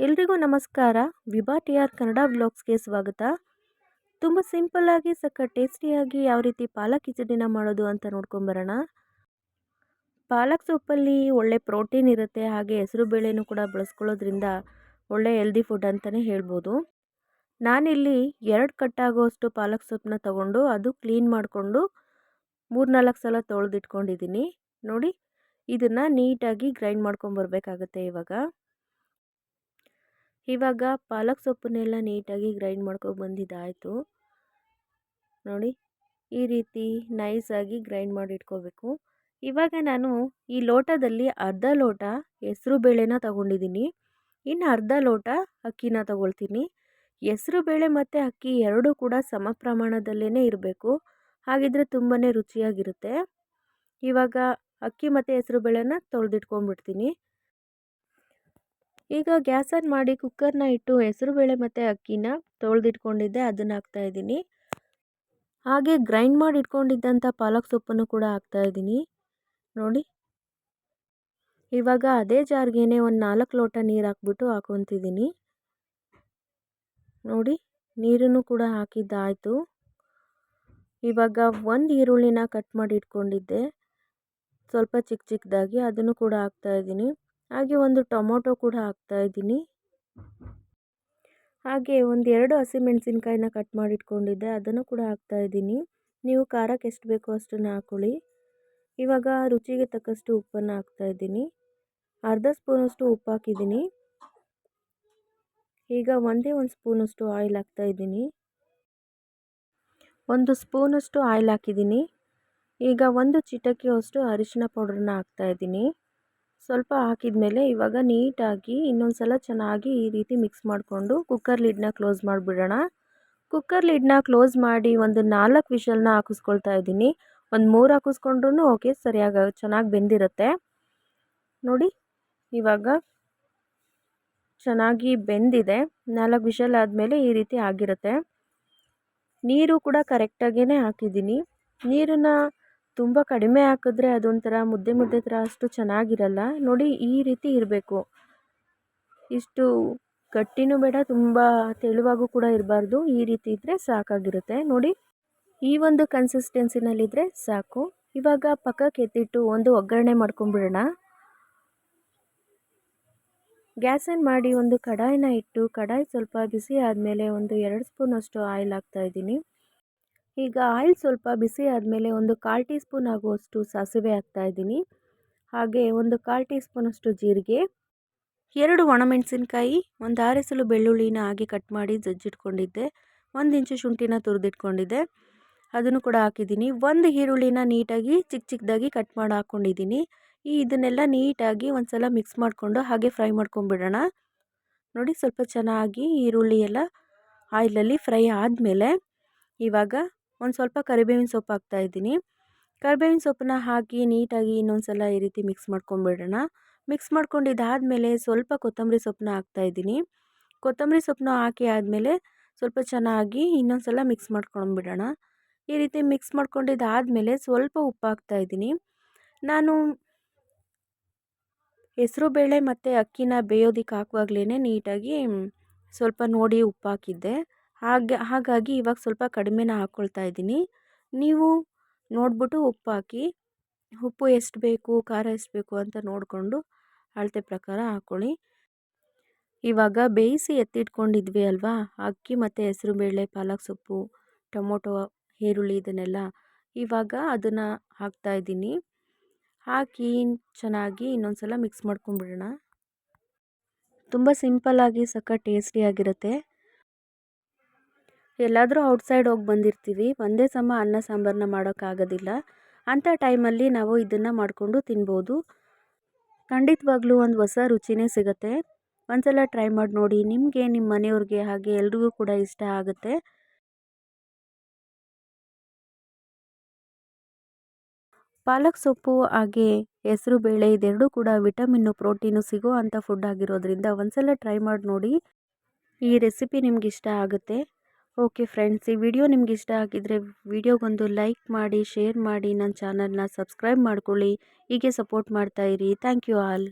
ಎಲ್ರಿಗೂ ನಮಸ್ಕಾರ. Vibha T R Kannada ವ್ಲಾಗ್ಸ್ಗೆ ಸ್ವಾಗತ. ತುಂಬ ಸಿಂಪಲ್ಲಾಗಿ ಸಕ್ಕ ಟೇಸ್ಟಿಯಾಗಿ ಯಾವ ರೀತಿ ಪಾಲಕ್ ಕಿಚಡಿನ ಮಾಡೋದು ಅಂತ ನೋಡ್ಕೊಂಬರೋಣ. ಪಾಲಕ್ ಸೊಪ್ಪಲ್ಲಿ ಒಳ್ಳೆ ಪ್ರೋಟೀನ್ ಇರುತ್ತೆ. ಹಾಗೆ ಹೆಸರು ಬೇಳೆನೂ ಕೂಡ ಬಳಸ್ಕೊಳ್ಳೋದ್ರಿಂದ ಒಳ್ಳೆ ಹೆಲ್ದಿ ಫುಡ್ ಅಂತಲೇ ಹೇಳ್ಬೋದು. ನಾನಿಲ್ಲಿ ಎರಡು ಕಟ್ಟಾಗುವಷ್ಟು ಪಾಲಕ್ ಸೊಪ್ಪನ್ನ ತಗೊಂಡು ಅದು ಕ್ಲೀನ್ ಮಾಡಿಕೊಂಡು ಮೂರ್ನಾಲ್ಕು ಸಲ ತೊಳೆದಿಟ್ಕೊಂಡಿದ್ದೀನಿ. ನೋಡಿ, ಇದನ್ನು ನೀಟಾಗಿ ಗ್ರೈಂಡ್ ಮಾಡ್ಕೊಂಬರ್ಬೇಕಾಗತ್ತೆ ಇವಾಗ. ಇವಾಗ ಪಾಲಕ್ ಸೊಪ್ಪನ್ನೆಲ್ಲ ನೀಟಾಗಿ ಗ್ರೈಂಡ್ ಮಾಡ್ಕೊಂಡು ಬಂದಿದ್ದಾಯಿತು. ನೋಡಿ, ಈ ರೀತಿ ನೈಸಾಗಿ ಗ್ರೈಂಡ್ ಮಾಡಿ ಇಟ್ಕೋಬೇಕು ಇವಾಗ ನಾನು ಈ ಲೋಟದಲ್ಲಿ ಅರ್ಧ ಲೋಟ ಹೆಸರು ಬೇಳೆನ ತಗೊಂಡಿದ್ದೀನಿ. ಇನ್ನು ಅರ್ಧ ಲೋಟ ಅಕ್ಕಿನ ತಗೊಳ್ತೀನಿ. ಹೆಸರು ಬೇಳೆ ಮತ್ತು ಅಕ್ಕಿ ಎರಡೂ ಕೂಡ ಸಮ ಪ್ರಮಾಣದಲ್ಲೇ ಇರಬೇಕು. ಹಾಗಿದ್ರೆ ತುಂಬಾ ರುಚಿಯಾಗಿರುತ್ತೆ. ಇವಾಗ ಅಕ್ಕಿ ಮತ್ತು ಹೆಸರು ಬೇಳೆನ ತೊಳೆದಿಟ್ಕೊಂಡ್ಬಿಡ್ತೀನಿ. ಈಗ ಗ್ಯಾಸ್ ಆನ್ ಮಾಡಿ ಕುಕ್ಕರ್ನ ಇಟ್ಟು ಹೆಸರುಬೇಳೆ ಮತ್ತು ಅಕ್ಕಿನ ತೊಳೆದಿಟ್ಕೊಂಡಿದ್ದೆ, ಅದನ್ನು ಹಾಕ್ತಾಯಿದ್ದೀನಿ ಹಾಗೆ ಗ್ರೈಂಡ್ ಮಾಡಿ ಇಟ್ಕೊಂಡಿದ್ದಂಥ ಪಾಲಕ್ ಸೊಪ್ಪನ್ನು ಕೂಡ ಹಾಕ್ತಾಯಿದ್ದೀನಿ ನೋಡಿ. ಇವಾಗ ಅದೇ ಜಾರ್ಗೆ ಒಂದು ನಾಲ್ಕು ಲೋಟ ನೀರು ಹಾಕ್ಬಿಟ್ಟು ಹಾಕೊತಿದ್ದೀನಿ. ನೋಡಿ, ನೀರನ್ನು ಕೂಡ ಹಾಕಿದ್ದಾಯಿತು. ಇವಾಗ ಒಂದು ಈರುಳ್ಳಿನ ಕಟ್ ಮಾಡಿ ಇಟ್ಕೊಂಡಿದ್ದೆ ಸ್ವಲ್ಪ ಚಿಕ್ಕ ಚಿಕ್ಕದಾಗಿ ಅದನ್ನು ಕೂಡ ಹಾಕ್ತಾಯಿದ್ದೀನಿ ಹಾಗೆ ಒಂದು ಟೊಮೊಟೊ ಕೂಡ ಹಾಕ್ತಾಯಿದ್ದೀನಿ ಹಾಗೆ ಒಂದು ಎರಡು ಹಸಿಮೆಣಸಿನ್ಕಾಯಿನ ಕಟ್ ಮಾಡಿಟ್ಕೊಂಡಿದ್ದೆ, ಅದನ್ನು ಕೂಡ ಹಾಕ್ತಾಯಿದ್ದೀನಿ ನೀವು ಖಾರಕ್ಕೆ ಎಷ್ಟು ಬೇಕೋ ಅಷ್ಟನ್ನು ಹಾಕ್ಕೊಳ್ಳಿ ಇವಾಗ ರುಚಿಗೆ ತಕ್ಕಷ್ಟು ಉಪ್ಪನ್ನು ಹಾಕ್ತಾಯಿದ್ದೀನಿ ಅರ್ಧ ಸ್ಪೂನಷ್ಟು ಉಪ್ಪು ಹಾಕಿದ್ದೀನಿ. ಈಗ ಒಂದೇ ಒಂದು ಸ್ಪೂನಷ್ಟು ಆಯಿಲ್ ಹಾಕ್ತಾಯಿದ್ದೀನಿ ಒಂದು ಸ್ಪೂನಷ್ಟು ಆಯಿಲ್ ಹಾಕಿದ್ದೀನಿ. ಈಗ ಒಂದು ಚಿಟಕಿಯಷ್ಟು ಅರಿಶಿನ ಪೌಡ್ರನ್ನ ಹಾಕ್ತಾಯಿದ್ದೀನಿ ಸ್ವಲ್ಪ ಹಾಕಿದ ಮೇಲೆ ಇವಾಗ ನೀಟಾಗಿ ಇನ್ನೊಂದು ಸಲ ಚೆನ್ನಾಗಿ ಈ ರೀತಿ ಮಿಕ್ಸ್ ಮಾಡಿಕೊಂಡು ಕುಕ್ಕರ್ ಲಿಡ್ನ ಕ್ಲೋಸ್ ಮಾಡಿಬಿಡೋಣ. ಕುಕ್ಕರ್ ಲಿಡ್ನ ಕ್ಲೋಸ್ ಮಾಡಿ ಒಂದು ನಾಲ್ಕು ವಿಷಲ್ನ ಹಾಕಿಸ್ಕೊಳ್ತಾ ಇದ್ದೀನಿ. ಒಂದು ಮೂರು ಹಾಕಿಸ್ಕೊಂಡ್ರೂ ಓಕೆ ಸರಿಯಾಗಿ ಚೆನ್ನಾಗಿ ಬೆಂದಿರುತ್ತೆ. ನೋಡಿ, ಇವಾಗ ಚೆನ್ನಾಗಿ ಬೆಂದಿದೆ. ನಾಲ್ಕು ವಿಷಲ್ ಆದಮೇಲೆ ಈ ರೀತಿ ಆಗಿರುತ್ತೆ. ನೀರು ಕೂಡ ಕರೆಕ್ಟಾಗೇ ಹಾಕಿದ್ದೀನಿ. ನೀರನ್ನು ತುಂಬ ಕಡಿಮೆ ಹಾಕಿದ್ರೆ ಅದೊಂಥರ ಮುದ್ದೆ ಮುದ್ದೆ ಥರ ಅಷ್ಟು ಚೆನ್ನಾಗಿರಲ್ಲ. ನೋಡಿ ಈ ರೀತಿ ಇರಬೇಕು. ಇಷ್ಟು ಗಟ್ಟಿನೂ ಬೇಡ, ತುಂಬ ತೆಳುವಾಗೂ ಕೂಡ ಇರಬಾರ್ದು. ಈ ರೀತಿ ಇದ್ದರೆ ಸಾಕಾಗಿರುತ್ತೆ. ನೋಡಿ, ಈ ಒಂದು ಕನ್ಸಿಸ್ಟೆನ್ಸಿನಲ್ಲಿದ್ದರೆ ಸಾಕು. ಇವಾಗ ಪಕ್ಕಕ್ಕೆ ಎತ್ತಿಟ್ಟು ಒಂದು ಒಗ್ಗರಣೆ ಮಾಡ್ಕೊಂಬಿಡೋಣ ಗ್ಯಾಸನ್ನು ಮಾಡಿ ಒಂದು ಕಡಾಯಿನ ಇಟ್ಟು, ಕಡಾಯಿ ಸ್ವಲ್ಪ ಬಿಸಿ ಆದಮೇಲೆ ಒಂದು ಎರಡು ಸ್ಪೂನಷ್ಟು ಆಯಿಲ್ ಹಾಕ್ತಾಯಿದ್ದೀನಿ ಈಗ ಆಯಿಲ್ ಸ್ವಲ್ಪ ಬಿಸಿ ಆದಮೇಲೆ ಒಂದು ಕಾಲು ಟೀ ಸ್ಪೂನ್ ಆಗುವಷ್ಟು ಸಾಸಿವೆ ಹಾಕ್ತಾ ಇದ್ದೀನಿ. ಹಾಗೆ ಒಂದು ಕಾಲು ಟೀ ಸ್ಪೂನಷ್ಟು ಜೀರಿಗೆ, ಎರಡು ಒಣಮೆಣಸಿನ್ಕಾಯಿ, ಒಂದು ಆರೆಸಲು ಬೆಳ್ಳುಳ್ಳಿನ ಹಾಗೆ ಕಟ್ ಮಾಡಿ ಜಜ್ಜಿಟ್ಕೊಂಡಿದ್ದೆ. ಒಂದು ಇಂಚು ಶುಂಠಿನ ತುರಿದಿಟ್ಕೊಂಡಿದ್ದೆ. ಅದನ್ನು ಕೂಡ ಹಾಕಿದ್ದೀನಿ. ಒಂದು ಈರುಳ್ಳಿನ ನೀಟಾಗಿ ಚಿಕ್ಕ ಚಿಕ್ಕದಾಗಿ ಕಟ್ ಮಾಡಿ ಹಾಕ್ಕೊಂಡಿದ್ದೀನಿ ಈ ಇದನ್ನೆಲ್ಲ ನೀಟಾಗಿ ಒಂದು ಸಲ ಮಿಕ್ಸ್ ಮಾಡಿಕೊಂಡು ಹಾಗೆ ಫ್ರೈ ಮಾಡ್ಕೊಂಬಿಡೋಣ. ನೋಡಿ ಸ್ವಲ್ಪ ಚೆನ್ನಾಗಿ ಈರುಳ್ಳಿ ಎಲ್ಲ ಆಯಿಲಲ್ಲಿ ಫ್ರೈ ಆದಮೇಲೆ ಇವಾಗ ಒಂದು ಸ್ವಲ್ಪ ಕರಿಬೇವಿನ ಸೊಪ್ಪು ಹಾಕ್ತಾಯಿದ್ದೀನಿ ಕರಿಬೇವಿನ ಸೊಪ್ಪನ್ನ ಹಾಕಿ ನೀಟಾಗಿ ಇನ್ನೊಂದು ಸಲ ಈ ರೀತಿ ಮಿಕ್ಸ್ ಮಾಡ್ಕೊಂಬಿಡೋಣ. ಮಿಕ್ಸ್ ಮಾಡ್ಕೊಂಡಿದ್ದಾದಮೇಲೆ ಸ್ವಲ್ಪ ಕೊತ್ತಂಬರಿ ಸೊಪ್ಪನ್ನ ಹಾಕ್ತಾಯಿದ್ದೀನಿ ಕೊತ್ತಂಬರಿ ಸೊಪ್ಪನ್ನ ಹಾಕಿ ಆದಮೇಲೆ ಸ್ವಲ್ಪ ಚೆನ್ನಾಗಿ ಇನ್ನೊಂದು ಸಲ ಮಿಕ್ಸ್ ಮಾಡ್ಕೊಂಡ್ಬಿಡೋಣ ಈ ರೀತಿ ಮಿಕ್ಸ್ ಮಾಡ್ಕೊಂಡಿದ್ದಾದಮೇಲೆ ಸ್ವಲ್ಪ ಉಪ್ಪು ಹಾಕ್ತಾಯಿದ್ದೀನಿ ನಾನು ಹೆಸರು ಬೇಳೆ ಮತ್ತು ಅಕ್ಕಿನ ಬೇಯೋದಕ್ಕೆ ಹಾಕುವಾಗ್ಲೇ ನೀಟಾಗಿ ಸ್ವಲ್ಪ ನೋಡಿ ಉಪ್ಪು ಹಾಕಿದ್ದೆ. ಹಾಗೆ, ಹಾಗಾಗಿ ಇವಾಗ ಸ್ವಲ್ಪ ಕಡಿಮೆನ ಹಾಕ್ಕೊಳ್ತಾ ಇದ್ದೀನಿ. ನೀವು ನೋಡಿಬಿಟ್ಟು ಉಪ್ಪು ಹಾಕಿ, ಉಪ್ಪು ಎಷ್ಟು ಬೇಕು, ಖಾರ ಎಷ್ಟು ಬೇಕು ಅಂತ ನೋಡಿಕೊಂಡು ಅಳತೆ ಪ್ರಕಾರ ಹಾಕ್ಕೊಳ್ಳಿ ಇವಾಗ ಬೇಯಿಸಿ ಎತ್ತಿಟ್ಕೊಂಡಿದ್ವಿ ಅಲ್ವಾ? ಅಕ್ಕಿ ಮತ್ತು ಹೆಸರುಬೇಳೆ ಪಾಲಕ್ ಸೊಪ್ಪು, ಟೊಮೊಟೊ, ಈರುಳ್ಳಿ ಇದನ್ನೆಲ್ಲ ಇವಾಗ ಅದನ್ನು ಹಾಕ್ತಾಯಿದ್ದೀನಿ ಹಾಕಿ ಚೆನ್ನಾಗಿ ಇನ್ನೊಂದು ಸಲ ಮಿಕ್ಸ್ ಮಾಡ್ಕೊಂಡ್ಬಿಡೋಣ. ತುಂಬ ಸಿಂಪಲ್ಲಾಗಿ ಸಕ್ಕ ಟೇಸ್ಟಿಯಾಗಿರುತ್ತೆ. ಎಲ್ಲಾದರೂ ಔಟ್ಸೈಡ್ ಹೋಗಿ ಬಂದಿರ್ತೀವಿ. ಒಂದೇ ಸಮ ಅನ್ನ ಸಾಂಬಾರನ್ನ ಮಾಡೋಕ್ಕಾಗೋದಿಲ್ಲ. ಅಂಥ ಟೈಮಲ್ಲಿ ನಾವು ಇದನ್ನು ಮಾಡಿಕೊಂಡು ತಿನ್ಬೋದು. ಖಂಡಿತವಾಗ್ಲೂ ಒಂದು ಹೊಸ ರುಚಿನೇ ಸಿಗುತ್ತೆ. ಒಂದ್ಸಲ ಟ್ರೈ ಮಾಡಿ ನೋಡಿ. ನಿಮಗೆ ನಿಮ್ಮ ಮನೆಯವ್ರಿಗೆ ಹಾಗೆ ಎಲ್ರಿಗೂ ಕೂಡ ಇಷ್ಟ ಆಗುತ್ತೆ. ಪಾಲಕ್ ಸೊಪ್ಪು, ಹಾಗೆ ಹೆಸರು ಬೇಳೆ ಇದೆರಡೂ ಕೂಡ ವಿಟಮಿನ್ನು, ಪ್ರೋಟೀನು ಸಿಗೋ ಅಂಥ ಫುಡ್ ಆಗಿರೋದ್ರಿಂದ ಒಂದ್ಸಲ ಟ್ರೈ ಮಾಡಿ ನೋಡಿ. ಈ ರೆಸಿಪಿ ನಿಮ್ಗೆ ಇಷ್ಟ ಆಗುತ್ತೆ. ಓಕೆ ಫ್ರೆಂಡ್ಸ್, ಈ ವಿಡಿಯೋ ನಿಮ್ಗೆ ಇಷ್ಟ ಆಗಿದ್ರೆ ವಿಡಿಯೋಗೊಂದು ಲೈಕ್ ಮಾಡಿ, ಶೇರ್ ಮಾಡಿ, ನನ್ನ ಚಾನಲ್ನ ಸಬ್ಸ್ಕ್ರೈಬ್ ಮಾಡ್ಕೊಳ್ಳಿ. ಹೀಗೆ ಸಪೋರ್ಟ್ ಮಾಡ್ತಾಯಿರಿ ಥ್ಯಾಂಕ್ ಯು ಆಲ್.